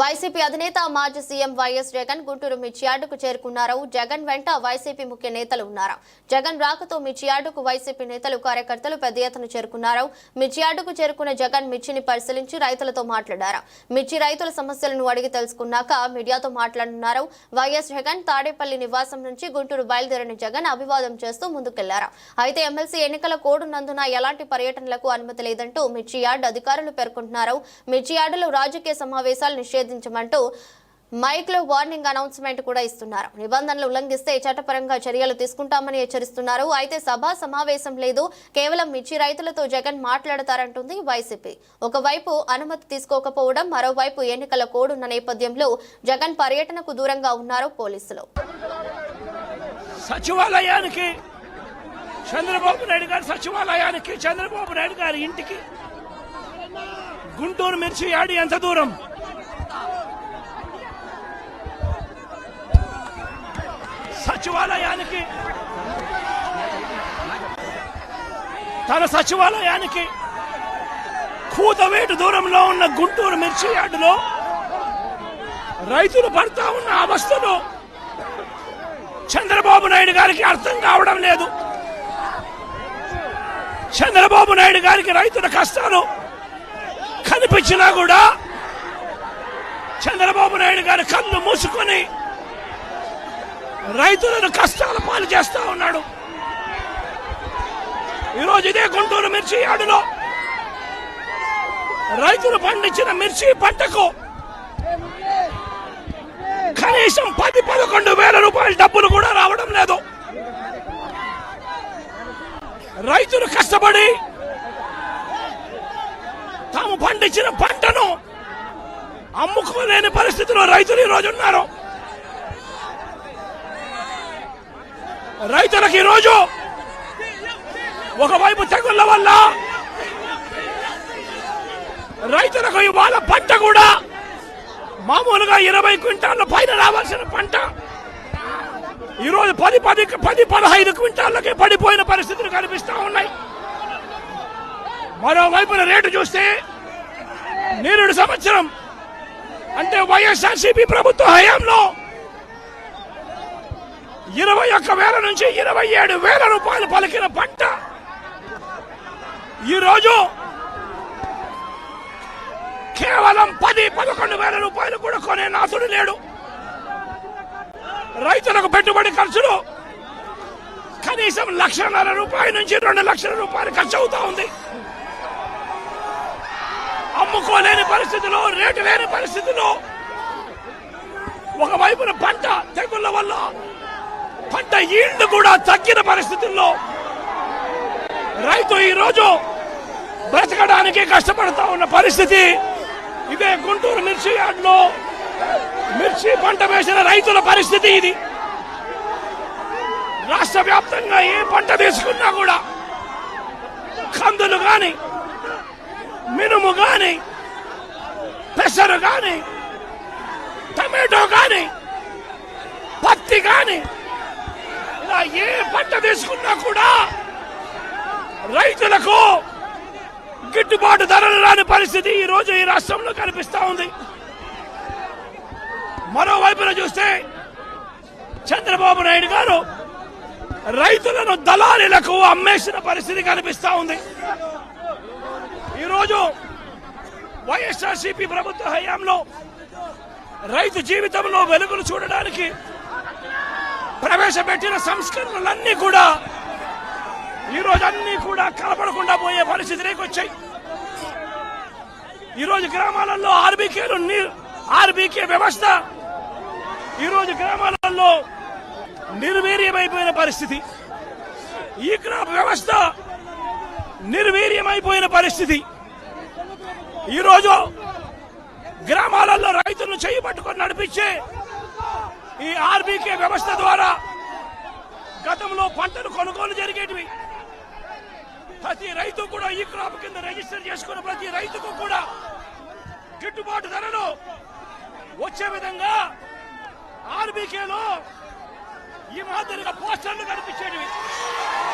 YCP అధినేత మాజీ CM YS Jagan Guntur మిర్చియార్డుకు చేరుకున్నారు. జగన్ వెంట వైసీపీ ముఖ్య నేతలు ఉన్నారు. జగన్ రాకతో మిర్చియార్డుకు వైసీపీ నేతలు కార్యకర్తలు పెద్ద ఎత్తున చేరుకున్నారు. మిర్చియార్డుకు చేరుకున్న జగన్ మిర్చిని పరిశీలించి రైతులతో మాట్లాడారు. మిర్చి రైతుల సమస్యలను అడిగి తెలుసుకున్నాక మీడియాతో మాట్లాడనున్నారు. వైఎస్ జగన్ తాడేపల్లి నివాసం నుంచి గుంటూరు బయలుదేరిన జగన్ అభివాదం చేస్తూ ముందుకెళ్ళారు. అయితే ఎమ్మెల్సీ ఎన్నికల కోడ్ నందున ఎలాంటి పర్యటనలకు అనుమతి లేదంటూ మిర్చియార్డ్ అధికారులు పేర్కొంటున్నారు. మిర్చియార్డులో రాజకీయ సమావేశాలు నిషేధించమంటూ మైక్లో వార్నింగ్ అనౌన్స్మెంట్ కూడా ఇస్తున్నారు. నిబంధనలు ఉల్లంఘిస్తే చట్టపరంగా చర్యలు తీసుకుంటామని హెచ్చరిస్తున్నారు. అయితే సభా సమావేశం లేదు. కేవలం మిర్చి రైతులతో జగన్ మాట్లాడతారంటుంది వైసీపీ. ఒకవైపు అనుమతి తీసుకోకపోవడం మరోవైపు ఎన్నికల కోడున్న నేపథ్యంలో జగన్ పర్యటనకు దూరంగా ఉన్నారు పోలీసులు. సచివాలయానికి చంద్రబాబు నాయుడు గారి సచివాలయానికి చంద్రబాబు నాయుడు గారి ఇంటికి గుంటూరు మిర్చి యాడి ఎంత దూరం? సచివాలయానికి. తన సచివాలయానికి కూతవేటు దూరంలో ఉన్న గుంటూరు మిర్చి యార్డులో రైతులు పడతా ఉన్న అవస్థలు చంద్రబాబు నాయుడు గారికి అర్థం కావడం లేదు. చంద్రబాబు నాయుడు గారికి రైతుల కష్టాలు కనిపించినా కూడా చంద్రబాబు నాయుడు గారి కళ్ళు మూసుకొని రైతులను కష్టాల పాలు చేస్తా ఉన్నాడు. ఈరోజు ఇదే గుంటూరు మిర్చి యార్డులో రైతులు పండించిన మిర్చి పంటకు కనీసం పది పదకొండు వేల రూపాయల డబ్బులు కూడా రావడం లేదు. రైతులు కష్టపడి తాము పండించిన పంటను అమ్ముకోలేని పరిస్థితిలో రైతులు ఈరోజు ఉన్నారు. రైతులకు ఈరోజు ఒకవైపు తెగుళ్ళ వల్ల రైతులకు ఇవాళ పంట కూడా మామూలుగా ఇరవై క్వింటాళ్ళ పైన రావాల్సిన పంట. ఈరోజు పది పది పది పదహైదు క్వింటాళ్ళకి పడిపోయిన పరిస్థితులు కనిపిస్తూ ఉన్నాయి. మరోవైపున రేటు చూస్తే నేరుడు సంవత్సరం అంటే వైఎస్ఆర్సీపీ ప్రభుత్వ హయాంలో ఇరవై ఒక్క వేల నుంచి ఇరవై ఏడు వేల రూపాయలు పలికిన పంట. ఈరోజు కేవలం పది పదకొండు వేల రూపాయలు కూడా కొనే నాసుడు లేడు. రైతులకు పెట్టుబడి ఖర్చులు కనీసం లక్షన్నర రూపాయల నుంచి రెండు లక్షల రూపాయలు ఖర్చు అవుతా ఉంది. అమ్ముకోలేని పరిస్థితిలో రేటు లేని పరిస్థితిలో ఒకవైపున పంట తెగుళ్ళ వల్ల పంట ఈళ్ళు కూడా తగ్గిన పరిస్థితుల్లో రైతు ఈరోజు బ్రతకడానికి కష్టపడతా ఉన్న పరిస్థితి ఇదే గుంటూరు మిర్చి యార్డ్లో మిర్చి పంట వేసిన రైతుల పరిస్థితి ఇది. రాష్ట్ర వ్యాప్తంగా ఏ పంట తీసుకున్నా కూడా కందులు గాని మినుము గాని పెసరు గాని టమాటో గాని పత్తి కానీ పంట తీసుకున్నా కూడా రైతులకు గిట్టుబాటు ధరలు రాని పరిస్థితి ఈ రోజు ఈ రాష్ట్రంలో కనిపిస్తా ఉంది. మరోవైపున చూస్తే చంద్రబాబు నాయుడు గారు రైతులను దళారీలకు అమ్మేసిన పరిస్థితి కనిపిస్తా ఉంది. ఈరోజు వైఎస్ఆర్సీపీ ప్రభుత్వ హయాంలో రైతు జీవితంలో వెలుగులు చూడడానికి ప్రవేశపెట్టిన సంస్కరణలన్నీ కూడా ఈరోజు అన్ని కూడా కలపడకుండా పోయే పరిస్థితిలోకి వచ్చాయి ఈరోజు గ్రామాలలో ఆర్బీకేలు ఆర్బీకే వ్యవస్థ ఈరోజు గ్రామాలలో నిర్వీర్యమైపోయిన పరిస్థితి. ఈ క్రాప్ వ్యవస్థ నిర్వీర్యమైపోయిన పరిస్థితి. ఈరోజు గ్రామాలలో రైతులను చేయి పట్టుకొని నడిపించే ఈ ఆర్బీకే వ్యవస్థ ద్వారా గతంలో పంటలు కొనుగోలు జరిగేటివి. ప్రతి రైతు కూడా ఈ క్రాప్ కింద రిజిస్టర్ చేసుకున్న ప్రతి రైతుకు కూడా గిట్టుబాటు ధరలు వచ్చే విధంగా ఆర్బీకేలో ఈ మాదిరిగా పోస్టర్లు కనిపించేటివి. ఈ మాదిరిగా పోస్టర్లు కనిపించేటివి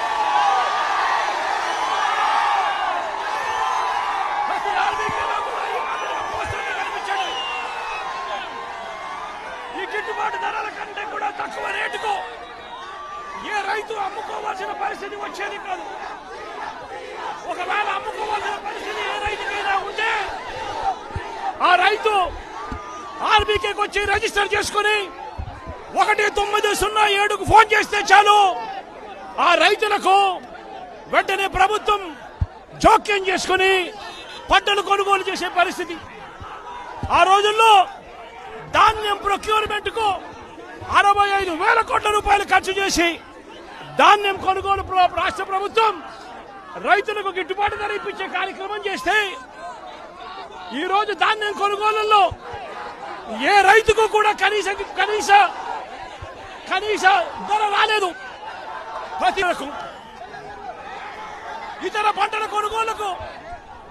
తక్కువ రేటుకు ఏ రైతు అమ్ముకోవాల్సిన పరిస్థితి వచ్చేది కాదు. ఒకవేళ అమ్ముకోవాల్సిన పరిస్థితి ఏ రైతుకైనా ఉంటే ఆ రైతు ఆర్బీకేకి వచ్చి రిజిస్టర్ చేసుకుని ఒకటి తొమ్మిది సున్నా ఏడుకు ఫోన్ చేస్తే చాలు. ఆ రైతులకు వెంటనే ప్రభుత్వం జోక్యం చేసుకుని పంటలు కొనుగోలు చేసే పరిస్థితి. ఆ రోజుల్లో ధాన్యం ప్రొక్యూర్మెంట్కు అరవై ఐదు వేల కోట్ల రూపాయలు ఖర్చు చేసి ధాన్యం కొనుగోలు రాష్ట్ర ప్రభుత్వం రైతులకు గిట్టుబాటు ధర ఇప్పించే కార్యక్రమం చేస్తే ఈ రోజు ధాన్యం కొనుగోలులో ఏ రైతుకు కూడా కనీస కనీస కనీస ధర రాలేదు. ప్రతి ఇతర పంటల కొనుగోలుకు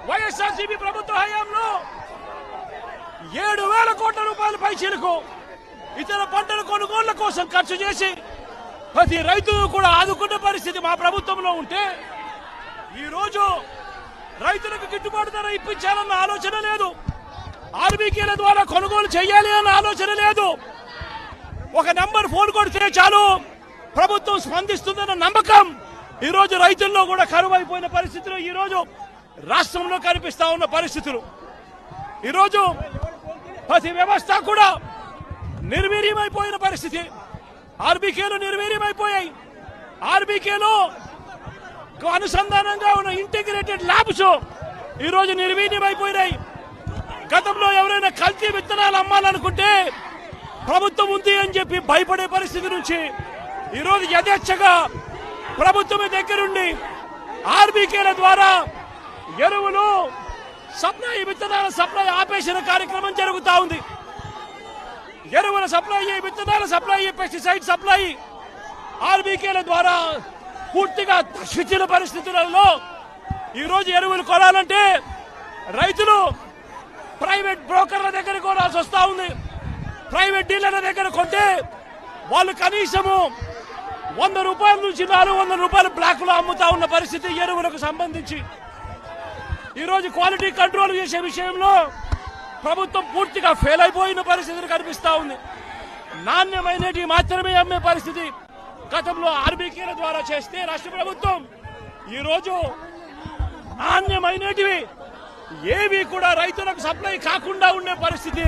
వైఎస్ఆర్సీపీ ప్రభుత్వ హయాంలో ఏడు వేల కోట్ల రూపాయల పైచీలకు ఇతర పంటల కొనుగోళ్ళ కోసం ఖర్చు చేసి ప్రతి రైతును కూడా ఆదుకున్న పరిస్థితి మా ప్రభుత్వంలో ఉంటే ఈరోజు రైతులకు గిట్టుబాటు ధర ఇప్పించాలన్న ఆలోచన లేదు. ఆర్బీకేల ద్వారా కొనుగోలు చేయాలి అన్న ఆలోచన లేదు. ఒక నంబర్ ఫోన్ కొడితే చాలు. ప్రభుత్వం స్పందిస్తుందన్న నమ్మకం ఈరోజు రైతుల్లో కూడా కరువు అయిపోయిన పరిస్థితులు ఈరోజు రాష్ట్రంలో కనిపిస్తా ఉన్న పరిస్థితులు. ఈరోజు ప్రతి వ్యవస్థ కూడా నిర్వీర్యమైపోయిన పరిస్థితి. ఆర్బీకేలు నిర్వీర్యమైపోయాయి. ఆర్బీకేలో అనుసంధానంగా ఉన్న ఇంటిగ్రేటెడ్ ల్యాబ్స్ ఈరోజు నిర్వీర్యమైపోయినాయి. గతంలో ఎవరైనా కల్తీ విత్తనాలు అమ్మాలనుకుంటే ప్రభుత్వం ఉంది అని చెప్పి భయపడే పరిస్థితి నుంచి ఈరోజు యథేచ్ఛగా ప్రభుత్వం దగ్గరుండి ఆర్బీకేల ద్వారా ఎరువులు సప్లై విత్తనాల సప్లై ఆపేసిన కార్యక్రమం జరుగుతూ ఉంది. ఎరువుల సప్లై విత్తనాల సప్లై పెస్టిసైడ్ సప్లై. ఆర్బీకేల ద్వారా పూర్తిగా తగ్గించిన పరిస్థితులలో ఈరోజు ఎరువులు కొనాలంటే రైతులు ప్రైవేట్ బ్రోకర్ల దగ్గర కొనాల్సి వస్తూ ఉంది. ప్రైవేట్ డీలర్ల దగ్గర కొంటే వాళ్ళు కనీసము వంద రూపాయల నుంచి నాలుగు వందల రూపాయలు బ్లాక్లో అమ్ముతా ఉన్న పరిస్థితి ఎరువులకు సంబంధించి. ఈరోజు క్వాలిటీ కంట్రోల్ చేసే విషయంలో ప్రభుత్వం పూర్తిగా ఫెయిల్ అయిపోయిన పరిస్థితులు కనిపిస్తా ఉంది. నాణ్యమైనటి మాత్రమే అమ్మే పరిస్థితి గతంలో ఆర్బీకేల ద్వారా చేస్తే రాష్ట్ర ప్రభుత్వం ఈరోజు నాణ్యమైనటివి ఏవి కూడా రైతులకు సప్లై కాకుండా ఉండే పరిస్థితి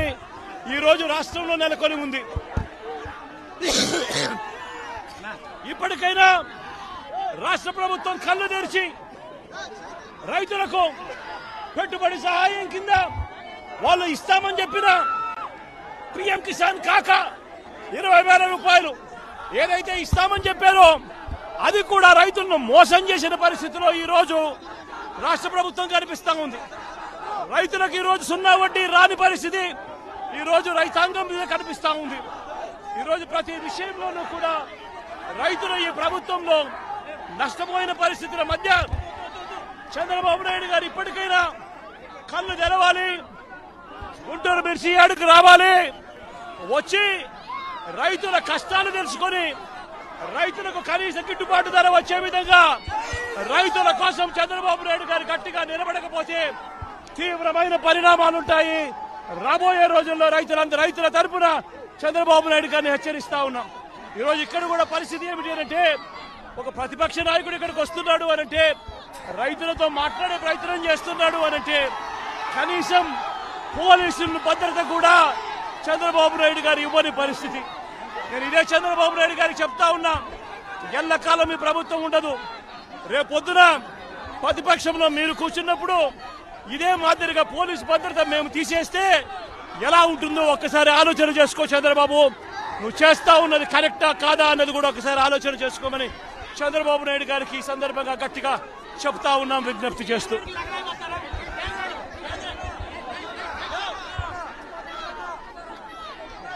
ఈరోజు రాష్ట్రంలో నెలకొని ఉంది. ఇప్పటికైనా రాష్ట్ర ప్రభుత్వం కళ్ళు తెరిచి రైతులకు పెట్టుబడి సహాయం కింద వాళ్ళు ఇస్తామని చెప్పిన పిఎం కిసాన్ కాక ఇరవై వేల రూపాయలు ఏదైతే ఇస్తామని చెప్పారో అది కూడా రైతులను మోసం చేసిన పరిస్థితిలో ఈరోజు రాష్ట్ర ప్రభుత్వం కనిపిస్తా ఉంది. రైతులకు ఈరోజు సున్నా వడ్డీ రాని పరిస్థితి ఈరోజు రైతాంగం మీద కనిపిస్తా ఉంది. ఈరోజు ప్రతి విషయంలోనూ కూడా రైతులు ఈ ప్రభుత్వంలో నష్టపోయిన పరిస్థితుల మధ్య చంద్రబాబు నాయుడు గారు ఇప్పటికైనా కళ్ళు తెరవాలి. గుంటూరు మిర్చి ఏడుకు రావాలి. వచ్చి రైతుల కష్టాలు తెలుసుకొని రైతులకు కనీస గిట్టుబాటు ధర వచ్చే విధంగా రైతుల కోసం చంద్రబాబు నాయుడు గారు గట్టిగా నిలబడకపోతే తీవ్రమైన పరిణామాలుంటాయి. రాబోయే రోజుల్లో రైతులంత రైతుల తరపున చంద్రబాబు నాయుడు గారిని హెచ్చరిస్తా ఉన్నాం. ఈరోజు ఇక్కడ కూడా పరిస్థితి ఏమిటి అంటే ఒక ప్రతిపక్ష నాయకుడు ఇక్కడికి వస్తున్నాడు అనంటే రైతులతో మాట్లాడే ప్రయత్నం చేస్తున్నాడు అనంటే కనీసం పోలీసులు భద్రత కూడా చంద్రబాబు నాయుడు గారు ఇవ్వని పరిస్థితి. నేను ఇదే చంద్రబాబు నాయుడు గారికి చెప్తా ఉన్నా ఎల్లకాలం ఈ ప్రభుత్వం ఉండదు. రేపొద్దున ప్రతిపక్షంలో మీరు కూర్చున్నప్పుడు ఇదే మాదిరిగా పోలీసు భద్రత మేము తీసేస్తే ఎలా ఉంటుందో ఒక్కసారి ఆలోచన చేసుకో చంద్రబాబు. నువ్వు చేస్తా ఉన్నది కరెక్టా కాదా అన్నది కూడా ఒకసారి ఆలోచన చేసుకోమని చంద్రబాబు నాయుడు గారికి ఈ సందర్భంగా గట్టిగా చెప్తా ఉన్నాం విజ్ఞప్తి చేస్తూ.